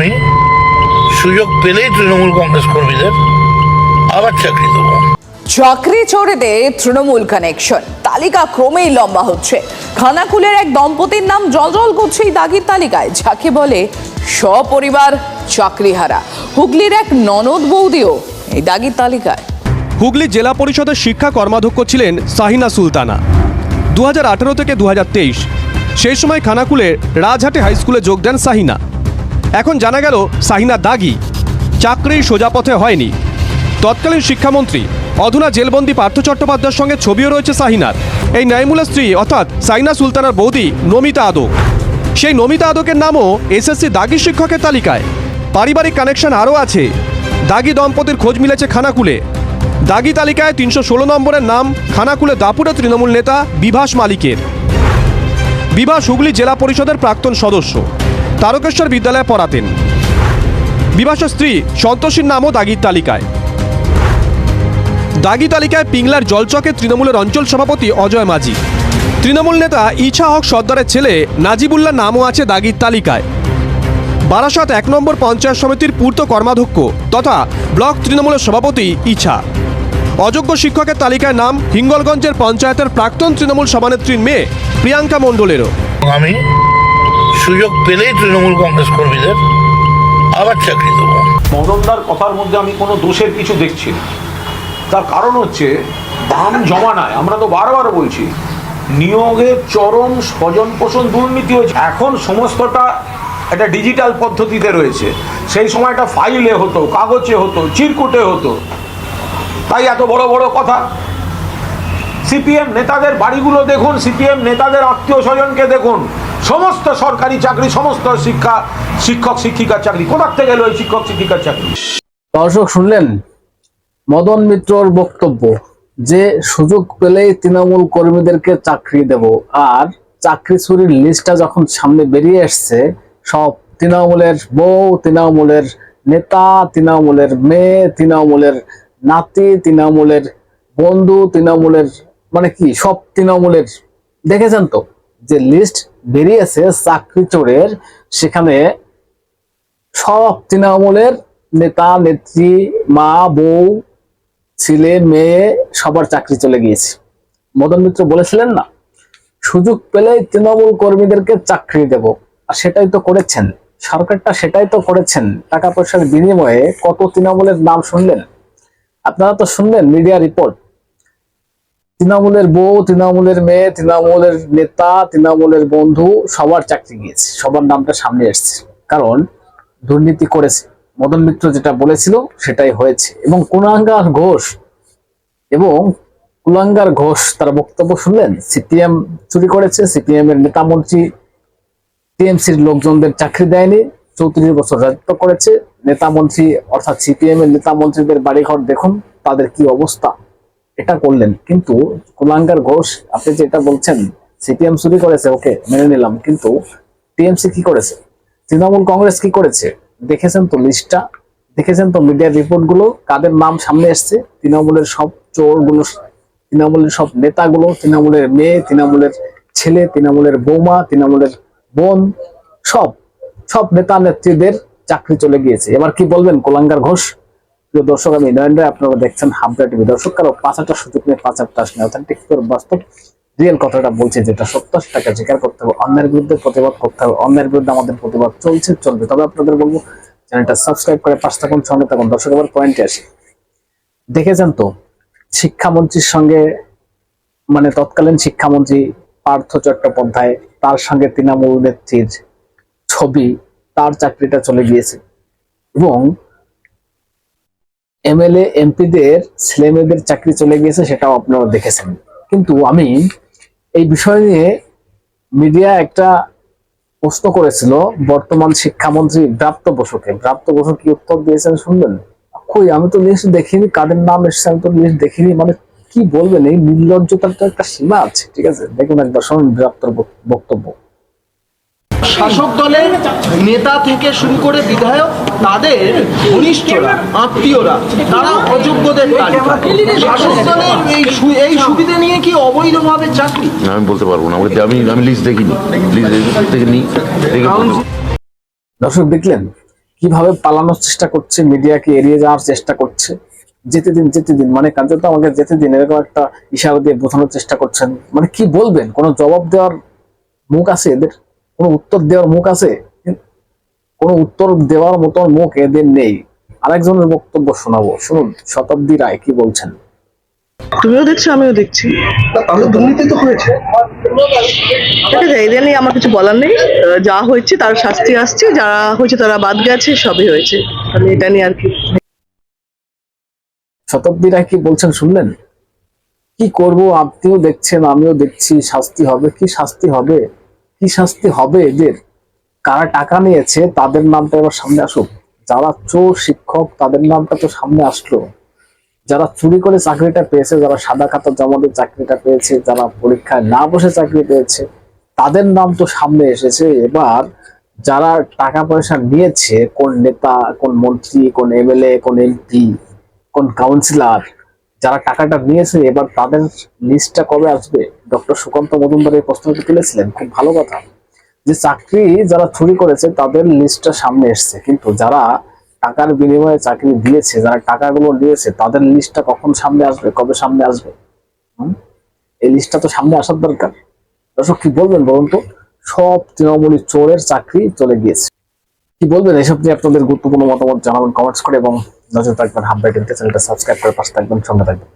আমি সুযোগ পেলেই তৃণমূল কংগ্রেস কর্মীদের আবার চাকরি দেবো। চাকরি চোরেদের তৃণমূল কানেকশন তালিকা ক্রমেই লম্বা হচ্ছে। খানাকুলের এক দম্পতির নাম জলজল করছে এই দাগির তালিকায়। যাকে বলে সপরিবার চাকরিহারা। হুগলির এক ননদ বৌদিও এই দাগির তালিকায়। হুগলি জেলা পরিষদের শিক্ষা কর্মাধ্যক্ষ ছিলেন সাহিনা সুলতানা। দু হাজার আঠারো থেকে দু হাজার তেইশ। সেই সময় খানাকুলের রাজহাটে হাই স্কুলে যোগ দেন সাহিনা। এখন জানা গেল সাহিনা দাগি চাকরি সোজা পথে হয়নি। তৎকালীন শিক্ষামন্ত্রী অধুনা জেলবন্দি পার্থ চট্টোপাধ্যায়ের সঙ্গে ছবিও রয়েছে সাহিনার। এই ন্যায়মূলা স্ত্রী অর্থাৎ সাইনা সুলতানার বৌদি নমিতা আদক। সেই নমিতা আদকের নামও এসএসসি দাগি শিক্ষকের তালিকায়। পারিবারিক কানেকশন আরও আছে। দাগি দম্পতির খোঁজ মিলেছে খানাকুলে। দাগি তালিকায় তিনশো ষোলো নম্বরের নাম খানাকুলে দাপুরে তৃণমূল নেতা বিভাস মালিকের। বিভাস হুগলি জেলা পরিষদের প্রাক্তন সদস্য। তারকেশ্বর বিদ্যালয়ে পড়াতেন। বিভাসের স্ত্রী সন্তোষীর নামও দাগির তালিকায়। দাগি তালিকায় পিংলার জলচকে তৃণমূলের অঞ্চল সভাপতি অজয় মাঝি। তৃণমূল নেতা ইছা হক সর্দারের ছেলে নাজিবুল্লাহ নামও আছে দাগির তালিকায়। বারাসাত এক নম্বর পঞ্চায়েত সমিতির পূর্ত কর্মাধ্যক্ষ তথা ব্লক তৃণমূলের সভাপতি ইছা অযোগ্য শিক্ষকের তালিকায় নাম হিঙ্গলগঞ্জের পঞ্চায়েতের প্রাক্তন তৃণমূল সভানেত্রীর মেয়ে প্রিয়াঙ্কা মণ্ডলেরও। আমি সুযোগ পেলেই তৃণমূল কংগ্রেস কর্মীদের আবার চাকরি দেবো। মদনদার কথার মধ্যে আমি কোনো দোষের কিছু দেখছি তার কারণ হচ্ছে, দাম জমা জমানায় আমরা তো বারবার বলছি নিয়োগের চরম স্বজন পোষণ দুর্নীতি হয়েছে। এখন সমস্তটা একটা ডিজিটাল পদ্ধতিতে রয়েছে। সেই সময়টা ফাইলে হতো, কাগজে হতো, চিরকুটে হতো। তাই এত বড় বড় কথা। সিপিএম নেতাদের বাড়িগুলো দেখুন, সিপিএম নেতাদের আত্মীয় স্বজনকে দেখুন। সমস্ত সরকারি চাকরি, সমস্ত শিক্ষা, শিক্ষক, শিক্ষিকার চাকরি। কোথার থেকে এলো ওই শিক্ষক, শিক্ষিকার চাকরি? দর্শক, শুনলেন মদন মিত্রর বক্তব্য, যে সুযোগ পেলেই তৃণমূল কর্মীদেরকে চাকরি দেব। আর চাকরি চুরির লিস্টটা যখন সামনে বেরিয়ে এসছে, সব তৃণমূলের বউ, তৃণমূলের নেতা, তৃণমূলের মেয়ে, তৃণমূলের নাতি, তৃণমূলের বন্ধু, তৃণমূলের মানে কি, সব তৃণমূলের, দেখেছেন তো? যে লিস্ট বেরিয়েছে চাকরি চোরের, সেখানে সব তৃণমূলের নেতা, নেত্রী, মা, বউ, ছেলে, মেয়ে, সবার চাকরি চলে গিয়েছে। মদন মিত্র বলেছিলেন না, সুযোগ পেলে তৃণমূল কর্মীদেরকে চাকরি দেব। আর সেটাই তো করেছেন। সরকারটা সেটাই তো করেছেন। টাকা পয়সার বিনিময়ে কত তৃণমূলের নাম শুনলেন? আপনারা তো শুনলেন মিডিয়া রিপোর্ট। তৃণমূলের বউ, তৃণমূলের মেয়ে, তৃণমূলের নেতা, তৃণমূলের বন্ধু, সবার চাকরি গিয়েছে। সবার নামটা সামনে এসছে। কারণ দুর্নীতি করেছে। মদন মিত্র যেটা বলেছিল, সেটাই হয়েছে। এবং কুলাঙ্গার ঘোষ, এবং কুলাঙ্গার ঘোষ, তার বক্তব্য শুনলেন? সিপিএম চুরি করেছে সিপিএম এর নেতা মন্ত্রী, টিএমসির লোকজনদের চাকরি দেয়নি, চৌত্রিশ বছর রাজত্ব করেছে। নেতা মন্ত্রী, অর্থাৎ সিপিএম এর নেতা মন্ত্রীদের বাড়িঘর দেখুন, তাদের কি অবস্থা? এটা করলেন। কিন্তু কুলাঙ্গার ঘোষ, আপনি যেটা বলছেন, সিপিএম চুরি করেছে, ওকে, মেনে নিলাম। কিন্তু টিএমসি কি করেছে? তৃণমূল কংগ্রেস কি করেছে? দেখেছেন তো লিস্টটা দেখেছেন তো মিডিয়ার রিপোর্টগুলো কাদের নাম সামনে এসছে? তৃণমূলের সব চোরগুলো তৃণমূলের সব নেতাগুলো, তৃণমূলের মেয়ে, তৃণমূলের ছেলে, তৃণমূলের বৌমা, তৃণমূলের বোন, সব সব নেতা নেত্রীদের চাকরি চলে গিয়েছে। এবার কি বলবেন কোলাঙ্গার ঘোষ? প্রিয় দর্শক, আমি নরেন্দ্র আপনারা দেখছেন হাবড়া টিভি। দর্শক, কারও পাঁচ একটা সুযোগ নিয়ে পাঁচ আসলে অথেন্টিক বাস্তব রিয়েল কথাটা বলছে যেটা সত্য, সেটাকে স্বীকার করতে হবে। অন্যের বিরুদ্ধে প্রতিবাদ করতে হবে। অন্যের বিরুদ্ধে আমাদের প্রতিবাদ চলছে, চলবে। তবে আপনাদের বলব, চ্যানেলটা সাবস্ক্রাইব করে পাঁচ থাকুন, সঙ্গে থাকুন। দর্শক, এবার পয়েন্টে আসি। দেখেছেন তো, শিক্ষামন্ত্রীর সঙ্গে মানে তৎকালীন শিক্ষামন্ত্রী পার্থ চট্টোপাধ্যায়, তার সঙ্গে তৃণমূল নেত্রীর ছবি, তার চাকরিটা চলে গিয়েছে। এবং এমএলএ এমপিদের ছেলে মেয়েদের চাকরি চলে গিয়েছে, সেটাও আপনারা দেখেছেন। কিন্তু আমি এই বিষয় নিয়ে মিডিয়া একটা প্রশ্ন করেছিল বর্তমান শিক্ষামন্ত্রী ব্রাপ্ত বসুকে। ব্রাপ্ত বসু কি উত্তর দিয়েছেন শুনবেন? কই, আমি তো লিস্ট দেখিনি, কাদের নাম এসছে আমি তো লিস্ট দেখিনি। মানে কি বলবেন, এই নির্লজ্জতার তো একটা সীমা আছে, ঠিক আছে? দেখুন একবার শুনুন ব্রাপ্তর বক্তব্য। শাসক দলের নেতা থেকে শুরু করে বিধায়ক তাদের ঘনিষ্ঠরা আত্মীয়রা তারা অযোগ্যদের তালিকা। এই এই সুবিধা নিয়ে কি অবৈধভাবে চাকরি? আমি বলতে পারব না আমি আমি লিস্ট দেখিনি। লিস্ট। দর্শক দেখলেন কীভাবে পালানোর চেষ্টা করছে মিডিয়াকে এড়িয়ে যাওয়ার চেষ্টা করছে। যেতে দিন যেতে দিন মানে কার্যত আমাকে যেতে দিন এরকম একটা ইশারা দিয়ে বোঝানোর চেষ্টা করছেন। মানে কি বলবেন? কোনো জবাব দেওয়ার মুখ আছে এদের? কোনো উত্তর দেওয়ার মুখ আছে? কোনো উত্তর দেওয়ার মতন মুখ এদের নেই। আরেকজনের বক্তব্য শোনাবো। শুনুন শতাব্দী রায় কি বলছেন? তুমিও দেখছ আমিও দেখছি। তাহলে দুর্নীতি তো হয়েছে। ঠিক আছে এদের নিয়ে আমার কিছু বলার নেই। আহ, যা হয়েছে তার শাস্তি আসছে। যারা হয়েছে তারা বাদ গেছে সবই হয়েছে। তাহলে এটা নিয়ে আর কি? শতাব্দী রায় কি বলছেন শুনলেন? কি করব আপনিও দেখছেন আমিও দেখছি শাস্তি হবে। কি শাস্তি হবে? কি শাস্তি হবে এদের? কারা টাকা নিয়েছে তাদের নামটা এবার সামনে আসুক। যারা চোর শিক্ষক, তাদের নামটা তো সামনে আসলো। যারা চুরি করে চাকরিটা পেয়েছে, যারা সাদা খাতা জমা দিয়ে চাকরিটা পেয়েছে, যারা পরীক্ষায় না বসে চাকরি পেয়েছে, তাদের নাম তো সামনে এসেছে। এবার যারা টাকা পয়সা নিয়েছে, কোন নেতা, কোন মন্ত্রী, কোন এমএলএ, কোন এমপি, কোন কাউন্সিলর, যারা টাকাটা নিয়েছে, এবার তাদের লিস্টটা কবে আসবে? ডক্টর সুকান্ত মজুমদার এই প্রশ্নটি তুলেছিলেন। খুব ভালো কথা। যে চাকরি যারা চুরি করেছে, তাদের লিস্টটা সামনে এসছে। কিন্তু যারা টাকার বিনিময়ে চাকরি দিয়েছে, যারা টাকাগুলো নিয়েছে, তাদের লিস্টটা কখন সামনে আসবে, কবে সামনে আসবে? এই লিস্টটা তো সামনে আসার দরকার। দর্শক, কি বলবেন বলুন তো? সব তৃণমূলী চোরের চাকরি চলে গিয়েছে। কি বলবেন? এসব নিয়ে আপনাদের গুরুত্বপূর্ণ মতামত জানাবেন কমেন্টস করে এবং নজর রাখবেন হাব চ্যানেলটা সাবস্ক্রাইব করে পাশে থাকবেন, সঙ্গে থাকবেন।